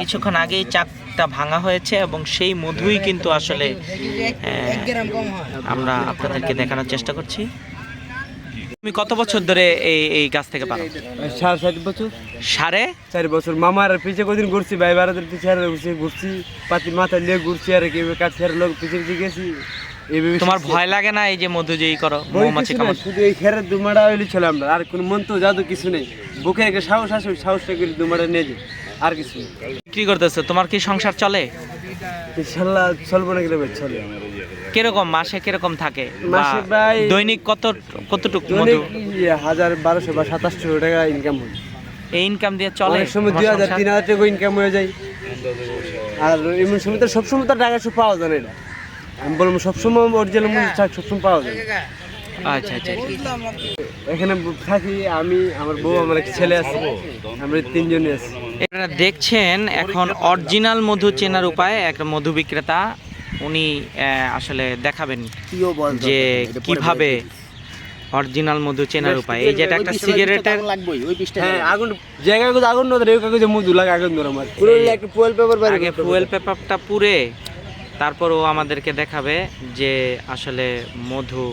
কিছুক্ষণ আগেই চাকটা ভাঙা হয়েছে এবং সেই মধুই কিন্তু আসলে আমরা আপনাদেরকে দেখানোর চেষ্টা করছি। তুমি কত বছর ধরে এই এই গাছ থেকে পারো? সাড়ে সাত বছর। সাড়ে? চার বছর। মামার পিছে কদিন ঘুরছি ভাই বারাদের পিছে আর ঘুরছি ঘুরছি পাতি মাথায় নিয়ে ঘুরছি আর কি কাছে লোক পিছে পিছে গেছি। তোমার ভয় লাগে না এই যে মধু যেই করো মৌমাছি কামড় শুধু এই খেরের দুমারা হইলে ছিল আমরা আর কোনো মন্ত্র জাদু কিছু নেই। বুকে একটা সাহস আসে সাহসটা করে দুমারা নিয়ে যাই আর কিছু নেই। বিক্রি করতেছো? তোমার কি সংসার চলে? ইনশাল্লাহ চলবো না কীরকম চলে। কীরকম মাসে কীরকম থাকে? মাসে ভাই- দৈনিক কত কতটুকু মধু? ইয়ে, হাজার বারোশো বা সাতাশশো টাকা ইনকাম হয়। এই ইনকাম দিয়ে চলে সময় দুই হাজার? তিন হাজার টাকা ইনকাম হয়ে যায়। আর এমন সময় তো সবসময় তো টাকা সব পাওয়া যায় না। আমি বলব সবসময় অরিজিনাল মূল্য শাক সবসময় পাওয়া যায় আচ্ছা আচ্ছা আচ্ছা। এখানে থাকি আমি আমার বউ আমার একটা ছেলে আছে আমরা তিনজনই আছি। আপনারা দেখছেন এখন অরিজিনাল মধু চেনার উপায় একটা মধু বিক্রেতা উনি আহ, আসলে দেখাবেন যে কীভাবে অরিজিনাল মধু চেনার উপায়। এই যেটা একটা সিগারেটের হ্যাঁ আগুন যে কাগজ আগুন না ধরে ওই কাগজে মধু লাগে আগুন ধরে আমার পুরো একটা ফুয়েল পেপার বাইরে ফুয়েল পেপারটা পুড়ে তারপর ও আমাদেরকে দেখাবে যে আসলে মধু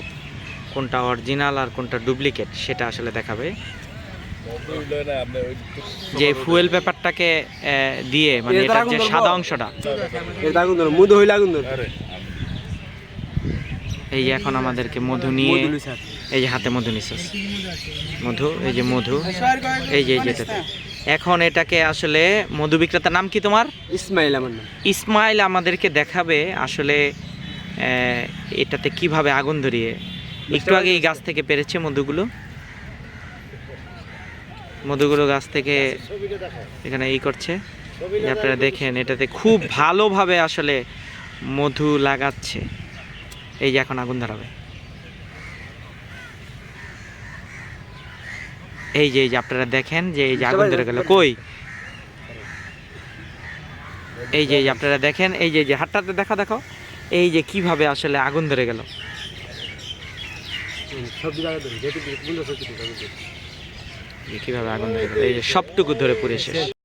কোনটা অরিজিনাল আর কোনটা ডুপ্লিকেট সেটা আসলে দেখাবে। যে ফুয়েল পেপারটাকে দিয়ে মানে এটা এটার যে সাদা অংশটা। মধু হইলে আগুন ধরে এই যে এখন আমাদেরকে মধু নিয়ে এই যে হাতে মধু নিচ্ছে মধু এই যে মধু এই যে এই যেটাতে এখন এটাকে আসলে মধু বিক্রেতার নাম কি তোমার? ইসমাইল আমার নাম। ইসমাইল আমাদেরকে দেখাবে আসলে এটাতে কীভাবে আগুন ধরিয়ে। একটু আগে এই গাছ থেকে পেরেছে মধুগুলো। মধুগুলো গাছ থেকে এখানে এই করছে। আপনারা দেখেন এটাতে খুব ভালোভাবে আসলে মধু লাগাচ্ছে। এই যে এখন আগুন ধরাবে। এই যে এই যে আপনারা দেখেন যে এই যে আগুন ধরে গেল। কই? এই যে আপনারা দেখেন এই যে এই যে হাতটাতে দেখা দেখো। এই যে কীভাবে আসলে আগুন ধরে গেল। কীভাবে আগুন ধরে গেল। এই যে সবটুকু ধরে পুড়ে শেষ।